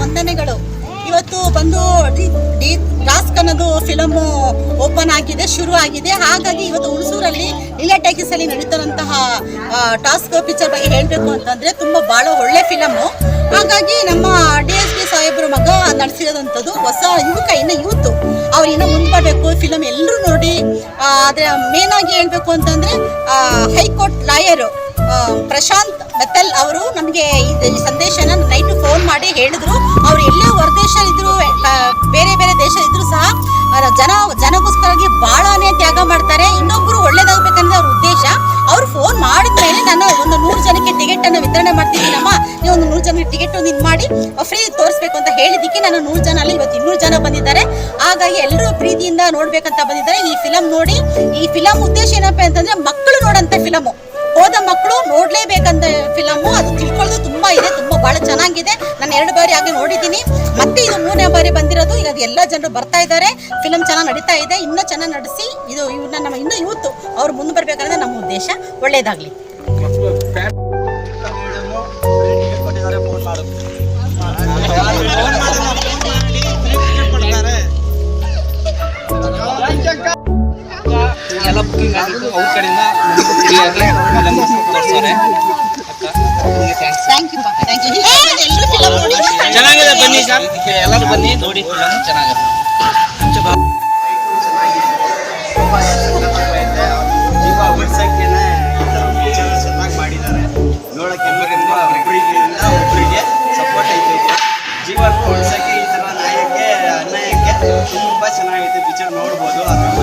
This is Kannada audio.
ವಂದನೆಗಳು. ಇವತ್ತು ಬಂದು ಡಿ- ಡಿ ಟಾಸ್ಕ್ ಅನ್ನೋದು ಫಿಲಮ್ ಓಪನ್ ಆಗಿದೆ, ಶುರು ಆಗಿದೆ. ಹಾಗಾಗಿ ಇವತ್ತು ಹುಣಸೂರಲ್ಲಿ ಇಲ್ಲ ಟೈಕಿಸ್ ಅಲ್ಲಿ ನಡೀತಾರಂತಹ ಟಾಸ್ಕ್ ಪಿಕ್ಚರ್ ಬಗ್ಗೆ ಹೇಳಬೇಕು ಅಂತಂದ್ರೆ ತುಂಬಾ ಬಹಳ ಒಳ್ಳೆ ಫಿಲಮ್ ಹಾಗಾಗಿ ನಮ್ಮ ಡಿ ಎಸ್ ಪಿ ಸಾಹೇಬ್ರ ಮಗ ನಡೆಸಿರೋದಂಥದ್ದು ಹೊಸ ಯುವಕ, ಇನ್ನು ಯೂತ್. ಅವ್ರು ಇನ್ನೂ ಮುಂದ್ಬರ್ಬೇಕು ಫಿಲಮ್ ಎಲ್ಲರೂ ನೋಡಿ ಆದರೆ ಮೇನಾಗಿ ಹೇಳ್ಬೇಕು ಅಂತಂದ್ರೆ ಹೈಕೋರ್ಟ್ ಲಾಯರು ಪ್ರಶಾಂತ್ ಮೆತ್ತಲ್ ಅವರು ನಮಗೆ ಈ ಸಂದೇಶನ ನೈಟ್ ಫೋನ್ ಮಾಡಿ ಹೇಳಿದ್ರು. ಅವ್ರು ಎಲ್ಲೇ ಇದ್ರು ಬೇರೆ ಬೇರೆ ದೇಶ ಇದ್ರು ಸಹ ಜನ, ಜನಗೋಸ್ಕರವಾಗಿ ಬಹಳನೇ ತ್ಯಾಗ ಮಾಡ್ತಾರೆ. ಇನ್ನೊಬ್ರು ಒಳ್ಳೇದಾಗಬೇಕಂದ್ರೆ ಅವ್ರ ಉದ್ದೇಶ. ಅವ್ರು ಫೋನ್ ಮಾಡಿದ ಮೇಲೆ ನಾನು ಒಂದು ನೂರು ಜನಕ್ಕೆ ಟಿಕೆಟ್ ಅನ್ನು ವಿತರಣೆ ಮಾಡ್ತಿದ್ದೀನಮ್ಮ ನೀವು ಒಂದು ನೂರು ಜನಕ್ಕೆ ಟಿಕೆಟ್ ಒಂದು ಇದು ಮಾಡಿ ಫ್ರೀ ತೋರಿಸ್ಬೇಕು ಅಂತ ಹೇಳಿದ್ದಕ್ಕೆ ನಾನು ನೂರು ಜನ ಅಲ್ಲಿ ಇವತ್ತು ಇನ್ನೂರು ಜನ ಬಂದಿದ್ದಾರೆ. ಹಾಗಾಗಿ ಎಲ್ಲರೂ ಪ್ರೀತಿಯಿಂದ ನೋಡ್ಬೇಕಂತ ಬಂದಿದ್ದಾರೆ. ಈ ಫಿಲಮ್ ನೋಡಿ, ಈ ಫಿಲಮ್ ಉದ್ದೇಶ ಏನಪ್ಪ ಅಂತಂದ್ರೆ ಮಕ್ಕಳು ನೋಡಂತ ಫಿಲಮು ಹೋದ ಮಕ್ಕಳು ನೋಡ್ಲೇಬೇಕಂತ ಫಿಲಮು ಅದು ತಿಳ್ಕೊಳ್ಳೋದು ತುಂಬಾ ಇದೆ, ತುಂಬಾ ಬಹಳ ಚೆನ್ನಾಗಿದೆ. ನಾನು ಎರಡು ಬಾರಿ ಆಗಿ ನೋಡಿದ್ದೀನಿ. ಮತ್ತೆ ಇದು ಮೂರನೇ ಬಾರಿ ಬಂದಿರೋದು. ಈಗ ಅದು ಎಲ್ಲ ಜನರು ಬರ್ತಾ ಇದ್ದಾರೆ. ಫಿಲಮ್ ಚೆನ್ನಾಗಿ ನಡೀತಾ ಇದೆ. ಇನ್ನೂ ಚೆನ್ನಾಗಿ ನಡೆಸಿ ಇದು ಇವ್ರನ್ನ ನಮ್ಮ ಇನ್ನೂ ಯೂತ್ ಅವ್ರು ಮುಂದೆ ಬರ್ಬೇಕಂದ್ರೆ ನಮ್ಮ ಉದ್ದೇಶ ಒಳ್ಳೇದಾಗ್ಲಿ. ಅವ್ರ ಕಡೆಯಿಂದ ನಮಗೆ ಚೆನ್ನಾಗಿದೆ ಬನ್ನಿ ಸರ್ ಎಲ್ಲರೂ ಬನ್ನಿ ನೋಡಿ ಫಿಲಮ್ ಚೆನ್ನಾಗಿದೆ ಜೀವ ಉಳಿಸೋಕ್ಕೇನೆ ಚೆನ್ನಾಗಿ ಮಾಡಿದ್ದಾರೆ ನೋಡೋಕೆ ಎಲ್ಲರಿಂದ ಒಬ್ಬರಿಗೆ ಸಪೋರ್ಟ್ ಐತೈತೆ ಜೀವನ ಉಳಿಸೋಕ್ಕೆ ಈ ಥರ ನಾಯಕ್ಕೆ ಅನ್ಯಾಯಕ್ಕೆ ತುಂಬಾ ಚೆನ್ನಾಗಿದೆ ಪಿಕ್ಚರ್ ನೋಡ್ಬೋದು. ಅದನ್ನು